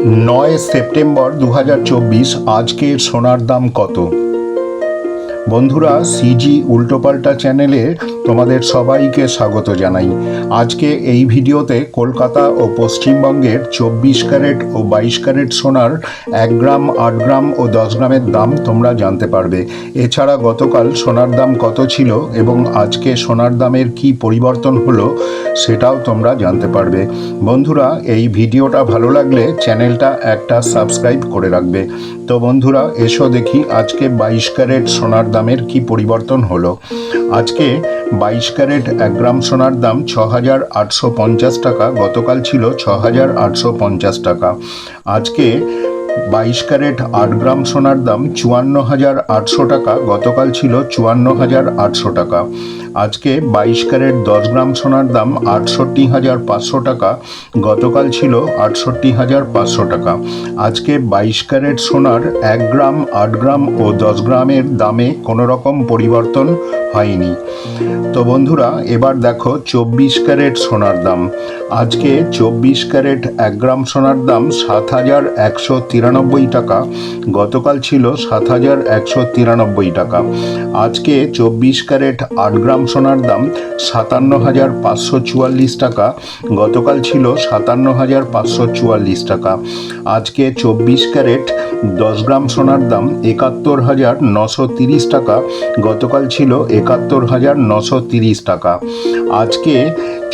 নয় সেপ্টেম্বর দু হাজার চব্বিশ আজকের সোনার দাম কত? বন্ধুরা সিজি উল্টোপাল্টা চ্যানেলে তোমাদের সবাইকে স্বাগত জানাই। আজকে এই ভিডিওতে কলকাতা ও পশ্চিমবঙ্গের চব্বিশ ক্যারেট ও বাইশ ক্যারেট সোনার এক গ্রাম, আট গ্রাম ও দশ গ্রামের দাম তোমরা জানতে পারবে। এছাড়া গতকাল সোনার দাম কত ছিল এবং আজকে সোনার দামের কি পরিবর্তন হলো সেটাও তোমরা জানতে পারবে। বন্ধুরা, এই ভিডিওটা ভালো লাগলে চ্যানেলটা একটা সাবস্ক্রাইব করে রাখবে। তো বন্ধুরা, এসো দেখি আজকে বাইশ ক্যারেট সোনার দামের কি পরিবর্তন হলো। আজকে বাইশ ক্যারেট এক গ্রাম সোনার দাম ছ হাজার আটশো পঞ্চাশ টাকা, গতকাল ছিল ছ হাজার আটশো পঞ্চাশ টাকা। আজকে বাইশ ক্যারেট আট গ্রাম সোনার দাম চুয়ান্ন হাজার আটশো টাকা, গতকাল ছিল চুয়ান্ন হাজার আটশো টাকা। আজকে বাইশ ক্যারেট দশ গ্রাম সোনার দাম আটষট্টি হাজার পাঁচশো টাকা, গতকাল ছিল আটষট্টি হাজার পাঁচশো টাকা। আজকে বাইশ ক্যারেট সোনার এক গ্রাম, আট গ্রাম ও দশ গ্রামের দামে কোনো রকম পরিবর্তন হয়নি। তো বন্ধুরা, এবার দেখো চব্বিশ ক্যারেট সোনার দাম। আজকে চব্বিশ ক্যারেট এক গ্রাম সোনার দাম সাত হাজার একশো তিরানব্বই টাকা, গতকাল ছিল সাত হাজার একশো তিরানব্বই টাকা। আজকে চব্বিশ ক্যারেট আট গ্রাম সোনার দাম সাতান্ন হাজার পাঁচশো চুয়াল্লিশ টাকা, গতকাল ছিল সাতান্ন হাজার পাঁচশো চুয়াল্লিশ টাকা। আজকে চব্বিশ ক্যারেট, দশ গ্রাম সোনার দাম একাত্তর হাজার নশো তিরিশ টাকা, গতকাল ছিল একাত্তর হাজার নশো তিরিশ টাকা। আজকে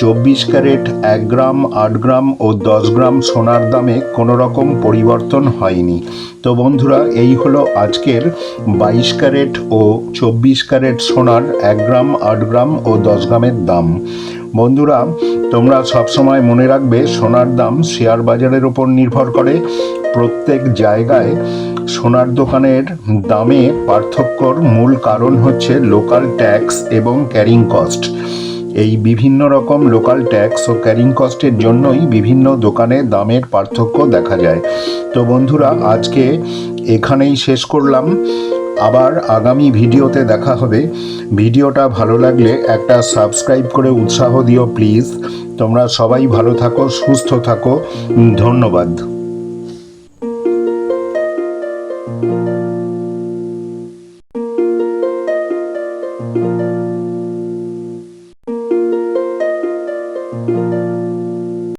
চব্বিশ ক্যারেট, এক গ্রাম, আট গ্রাম ও দশ গ্রাম সোনার দামে কোনো রকম পরিবর্তন হয়নি। তো বন্ধুরা, এই হলো আজকের বাইশ ক্যারেট ও চব্বিশ ক্যারেট সোনার এক গ্রাম আট গ্রাম ও দশ গ্রামের দাম। বন্ধুরা, তোমরা সবসময় মনে রাখবে, সোনার দাম শেয়ার বাজারের ওপর নির্ভর করে। প্রত্যেক জায়গায় সোনার দোকানের দামে পার্থক্যর মূল কারণ হচ্ছে লোকাল ট্যাক্স এবং ক্যারিং কস্ট এই বিভিন্ন রকম লোকাল ট্যাক্স ও ক্যারিং কস্টের জন্যই বিভিন্ন দোকানে দামের পার্থক্য দেখা যায়। তো বন্ধুরা, আজকে এখানেই শেষ করলাম। আবার আগামী ভিডিওতে দেখা হবে। ভিডিওটা ভালো লাগলে একটা সাবস্ক্রাইব করে উৎসাহ দিও প্লিজ। তোমরা সবাই ভালো থাকো, সুস্থ থাকো। ধন্যবাদ।